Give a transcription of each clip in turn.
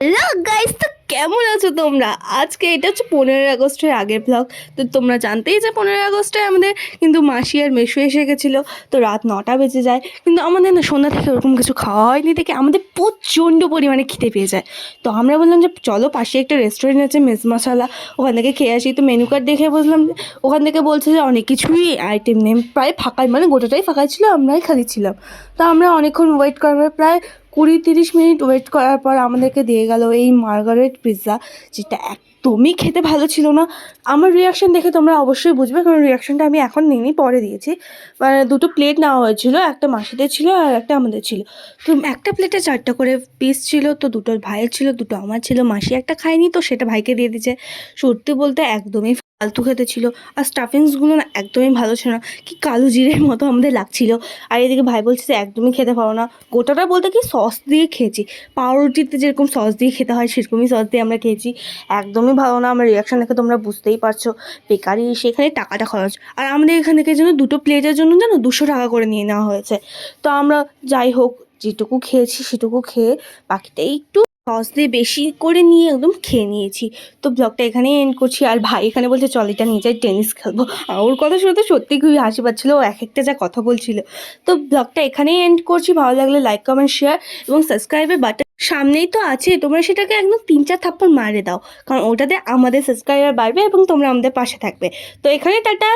Hello guys তো কেমন আছো তোমরা? আজকে এটা হচ্ছে পনেরোই আগস্টের আগের ব্লগ তো তোমরা জানতেই যে পনেরোই আগস্টে আমাদের কিন্তু মাসি আর মেশু এসে গেছিল। তো রাত নটা বেজে যায়, কিন্তু আমাদের না সন্ধ্যা থেকে ওরকম কিছু খাওয়া হয়নি দেখে আমাদের প্রচণ্ড পরিমাণে খিদে পেয়ে যায়। তো আমরা বললাম যে, চলো পাশে একটা রেস্টুরেন্ট আছে, মেস মশালা। ওখান থেকে খেয়ে আসি। তো মেনু কার্ড দেখে বুঝলাম ওখান থেকে বলছে যে, অনেক কিছুই আইটেম নেই। প্রায় ফাঁকাই মানে গোটাটাই ফাঁকাই ছিল, আমরাই খাচ্ছিলাম তো আমরা অনেকক্ষণ ওয়েট করার প্রায় কুড়ি তিরিশ মিনিট ওয়েট করার পর আমাদেরকে দিয়ে গেল এই মার্গারেট পিৎজা যেটা একদমই খেতে ভালো ছিল না। আমার রিয়াকশান দেখে তোমরা অবশ্যই বুঝবে, কারণ রিয়াকশানটা আমি এখন নিইনি, পরে দিয়েছি। মানে দুটো প্লেট নেওয়া হয়েছিল, একটা মাসিদের ছিল আর একটা আমাদের ছিল। তো একটা প্লেটে চারটা করে পিস ছিল, তো দুটো ভাইয়ের ছিল, দুটো আমার ছিল, মাসি একটা খায়নি, তো সেটা ভাইকে দিয়ে দিয়েছে। সত্যি বলতে একদমই ফালতু খেতে ছিল, আর স্টাফিংসগুলো না একদমই ভালো ছিল না। কি কালো জিরের মতো আমাদের লাগছিল। আর এদিকে ভাই বলছে যে, একদমই খেতে পারো না। গোটাটা বলতে কি সস দিয়ে খেয়েছি। পাউরুটিতে যেরকম সস দিয়ে খেতে হয়, সেরকমই সস দিয়ে আমরা খেয়েছি। একদমই ভালো না, আমার রিয়াকশান দেখে তোমরা বুঝতেই পারছ। বেকারি, সেখানে টাকাটা খরচ। আর আমাদের এখান থেকে যেন দুটো প্লেটের জন্য যেন দুশো টাকা করে নিয়ে নেওয়া হয়েছে। তো আমরা যাই হোক, যেটুকু খেয়েছি সেটুকু খেয়ে বাকিটা একটু সস দিয়ে বেশি করে নিয়ে একদম খেয়ে নিয়েছি। তো ব্লগটা এখানেই এন্ড করছি। আর ভাই এখানে বলছে, চল এটা নিয়ে যাই টেনিস খেলব। ওর কথা শুনে তো সত্যি খুবই হাসি পাচ্ছিলো। ও এক একটা যা কথা বলছিল। তো ব্লগটা এখানেই এন্ড করছি। ভালো লাগলে লাইক কমেন্ট শেয়ার এবং সাবস্ক্রাইবের বাটন সামনেই তো আছে, তোমরা সেটাকে একদম তিন চার থাপ্পড় মারে দাও। কারণ ওটাতে আমাদের সাবস্ক্রাইবার বাড়বে এবং তোমরা আমাদের পাশে থাকবে। তো এখানে টাটা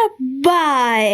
বাই